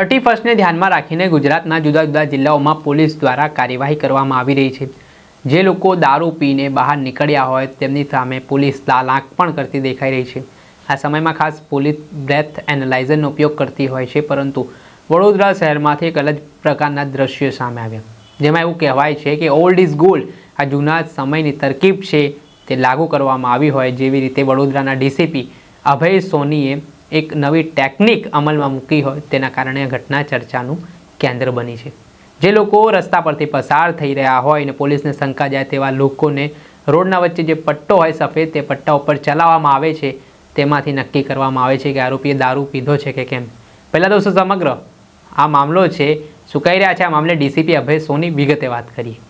Thirty ફર્સ્ટને ધ્યાનમાં રાખીને ગુજરાતના જુદા જુદા જિલ્લાઓમાં પોલીસ દ્વારા કાર્યવાહી કરવામાં આવી રહી છે. જે લોકો દારૂ પીને બહાર નીકળ્યા હોય તેમની સામે પોલીસ લાલાંક પણ કરતી દેખાઈ રહી છે. આ સમયમાં ખાસ પોલીસ બ્રેથ એનાલાઇઝરનો ઉપયોગ કરતી હોય છે, પરંતુ વડોદરા શહેરમાંથી એક અલગ પ્રકારના દ્રશ્યો સામે આવ્યા. જેમાં એવું કહેવાય છે કે ઓલ્ડ ઇઝ ગોલ્ડ આ જૂના સમયની તરકીબ છે તે લાગુ કરવામાં આવી હોય. જેવી રીતે વડોદરાના ડીસીપી અભય સોનીએ એક નવી ટેકનિક અમલમાં મૂકી હોય તેના કારણે આ ઘટના ચર્ચાનું કેન્દ્ર બની છે. જે લોકો રસ્તા પરથી પસાર થઈ રહ્યા હોય અને પોલીસને શંકા જાય તેવા લોકોને રોડના વચ્ચે જે પટ્ટો હોય સફેદ, તે પટ્ટા ઉપર ચલાવવામાં આવે છે, તેમાંથી નક્કી કરવામાં આવે છે કે આરોપીએ દારૂ પીધો છે કે કેમ? પહેલાં દોસ્તો સમગ્ર આ મામલો છે, સુકાઈ રહ્યા છે. આ મામલે ડીસીપી અભય સોની વિગતે વાત કરીએ.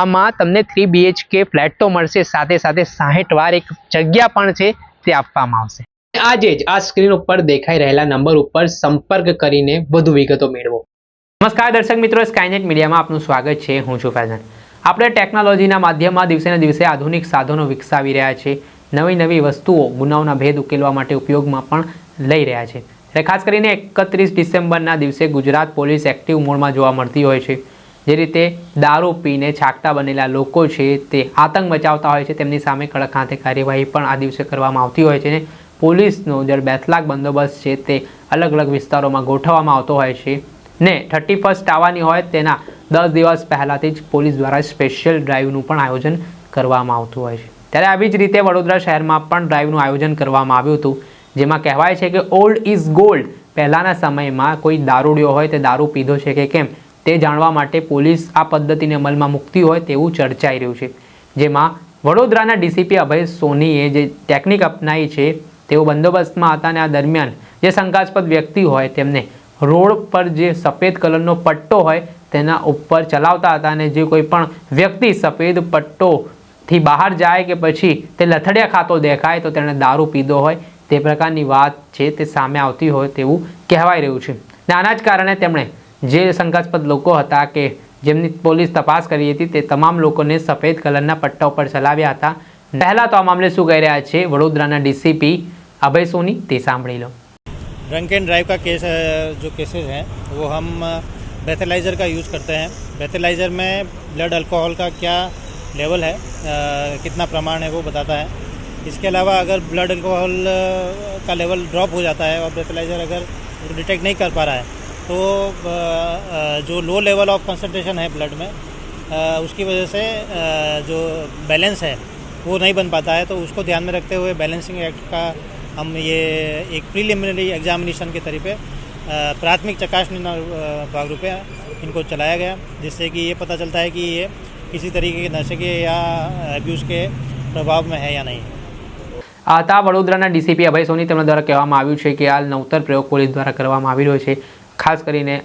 આમાં તમને થ્રી બીએચકે ફ્લેટ તો મળશે, સાથે સાથે સાહીઠ વાર એક જગ્યા પણ છે, તે આપવામાં આવશે. આજે જ આ સ્ક્રીન ઉપર દેખાઈ રહેલા નંબર ઉપર સંપર્ક કરીને વધુ વિગતો મેળવો. નમસ્કાર દર્શક મિત્રો સ્કાયનેટ મીડિયામાં આપનું સ્વાગત છે, હું છું ફેઝન. આપણે ટેકનોલોજીના માધ્યમમાં દિવસે ને દિવસે આધુનિક સાધનો વિકસાવી રહ્યા છે, નવી નવી વસ્તુઓ ગુનાઓના ભેદ ઉકેલવા માટે ઉપયોગમાં પણ લઈ રહ્યા છે. ખાસ કરીને એકત્રીસ ડિસેમ્બરના દિવસે ગુજરાત પોલીસ એક્ટિવ મોડમાં જોવા મળતી હોય છે. જે રીતે દારૂ પીને છાકટા બનેલા લોકો છે, તે આતંક મચાવતા હોય છે, તેમની સામે કડક હાથે કાર્યવાહી પણ આ દિવસે કરવામાં આવતી હોય છે ને પોલીસનો જે બેથલાક બંદોબસ્ત છે, તે અલગ અલગ વિસ્તારોમાં ગોઠવવામાં આવતો હોય છે ને થર્ટી ફર્સ્ટ આવવાની હોય તેના દસ દિવસ પહેલાંથી જ પોલીસ દ્વારા સ્પેશિયલ ડ્રાઈવનું પણ આયોજન કરવામાં આવતું હોય છે. ત્યારે આવી જ રીતે વડોદરા શહેરમાં પણ ડ્રાઈવનું આયોજન કરવામાં આવ્યું હતું, જેમાં કહેવાય છે કે ઓલ્ડ ઇઝ ગોલ્ડ પહેલાંના સમયમાં કોઈ દારૂડિયો હોય તે દારૂ પીધો છે કે કેમ? તે જાણવા માટે પોલીસ આ પદ્ધતિને અમલમાં મૂકતી હોય તેવું ચર્ચાઈ રહ્યું છે. જેમાં વડોદરાના ડીસીપી અભય સોનીએ જે ટેકનિક અપનાવી છે, તેઓ બંદોબસ્તમાં હતા અને આ દરમિયાન જે શંકાસ્પદ વ્યક્તિ હોય તેમને રોડ પર જે સફેદ કલરનો પટ્ટો હોય તેના ઉપર ચલાવતા હતા અને જે કોઈ પણ વ્યક્તિ સફેદ પટ્ટોથી બહાર જાય કે પછી તે લથડિયા ખાતો દેખાય તો તેણે દારૂ પીધો હોય, તે પ્રકારની વાત છે તે સામે આવતી હોય તેવું કહેવાય રહ્યું છે. ને આના જ કારણે તેમણે જે શંકાસ્પદ લોકો હતા કે જેમની પોલીસ તપાસ કરી હતી તે તમામ લોકોને સફેદ કલરના પટ્ટા ઉપર ચલાવ્યા હતા પહેલાં તો આ મામલે શું કહી રહ્યા છે વડોદરાના ડીસીપી અભય સોની તે સાંભળી લો ड्रंक एंड ड्राइव का केस अ, जो केसेस हैं वो हम ब्रेथलाइज़र का यूज़ करते हैं ब्रेथलाइज़र में ब्लड अल्कोहल का क्या लेवल है अ, कितना प्रमाण है वो बताता है इसके अलावा अगर ब्लड अल्कोहल अ, का लेवल ड्रॉप हो जाता है और ब्रेथलाइज़र अगर डिटेक्ट नहीं कर पा रहा है तो अ, अ, जो लो लेवल ऑफ कंसंट्रेशन है ब्लड में अ, उसकी वजह से अ, जो बैलेंस है वो नहीं बन पाता है तो उसको ध्यान में रखते हुए बैलेंसिंग एक्ट का हम ये एक प्रीलिमिनरी एग्जामिनेशन के तरीके अ, प्राथमिक चकासनी भागरूपे इनको चलाया गया जिससे कि ये पता चलता है कि ये किसी तरीके के नशे के या एब्यूज़ के प्रभाव में है या नहीं આ હતા વડોદરાના ડીસીપી અભય સોની તેમના દ્વારા કહેવામાં આવ્યું છે કે આ નવતર પ્રયોગ પોલીસ દ્વારા કરવામાં આવી રહ્યો છે ખાસ કરીને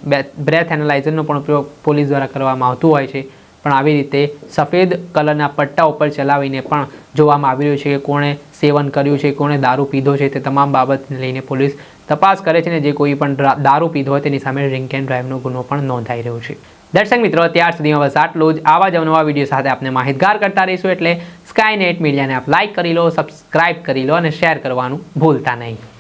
બ્રેથ એનાલાઇઝરનો પણ ઉપયોગ પોલીસ દ્વારા કરવામાં આવતું હોય છે. પણ આવી રીતે સફેદ કલરના પટ્ટા ઉપર ચલાવીને પણ જોવામાં આવી રહ્યું છે કે કોણે સેવન કર્યું છે, કોણે દારૂ પીધો છે, તે તમામ બાબતને લઈને પોલીસ તપાસ કરે છે ને જે કોઈ પણ દારૂ પીધો હોય તેની સામે ડ્રિંક એન્ડ ડ્રાઈવનો ગુનો પણ નોંધાઈ રહ્યો છે. દર્શક મિત્રો, ત્યાર સુધીમાં બસ આટલું જ. આવા જ અવનવા વીડિયો સાથે આપણે માહિતગાર કરતા રહીશું એટલે સ્કાય નેટ મીડિયાને આપ લાઇક કરી લો સબસ્ક્રાઇબ કરી લો અને શેર કરવાનું ભૂલતા નહીં.